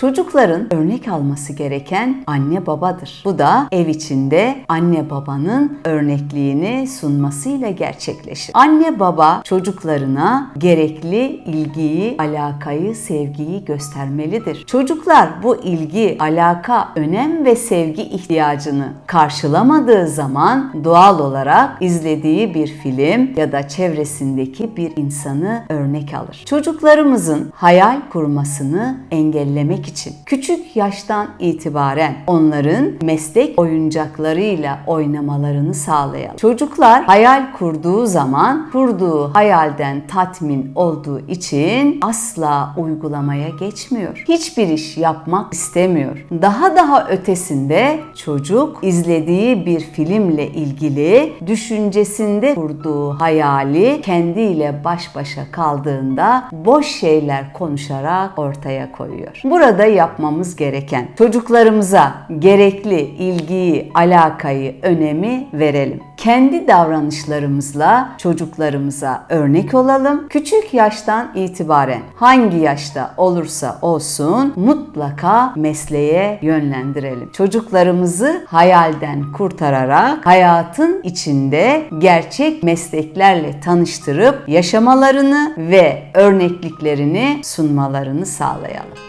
Çocukların örnek alması gereken anne babadır. Bu da ev içinde anne babanın örnekliğini sunmasıyla gerçekleşir. Anne baba çocuklarına gerekli ilgiyi, alakayı, sevgiyi göstermelidir. Çocuklar bu ilgi, alaka, önem ve sevgi ihtiyacını karşılamadığı zaman doğal olarak izlediği bir film ya da çevresindeki bir insanı örnek alır. Çocuklarımızın hayal kurmasını engellemek için küçük yaştan itibaren onların meslek oyuncaklarıyla oynamalarını sağlayalım. Çocuklar hayal kurduğu zaman kurduğu hayalden tatmin olduğu için asla uygulamaya geçmiyor. Hiçbir iş yapmak istemiyor. Daha daha ötesinde çocuk izlediği bir filmle ilgili düşüncesinde kurduğu hayali kendiyle baş başa kaldığında boş şeyler konuşarak ortaya koyuyor. Burada yapmamız gereken çocuklarımıza gerekli ilgiyi, alakayı, önemi verelim. Kendi davranışlarımızla çocuklarımıza örnek olalım. Küçük yaştan itibaren hangi yaşta olursa olsun mutlaka mesleğe yönlendirelim. Çocuklarımızı hayalden kurtararak hayatın içinde gerçek mesleklerle tanıştırıp yaşamalarını ve örnekliklerini sunmalarını sağlayalım.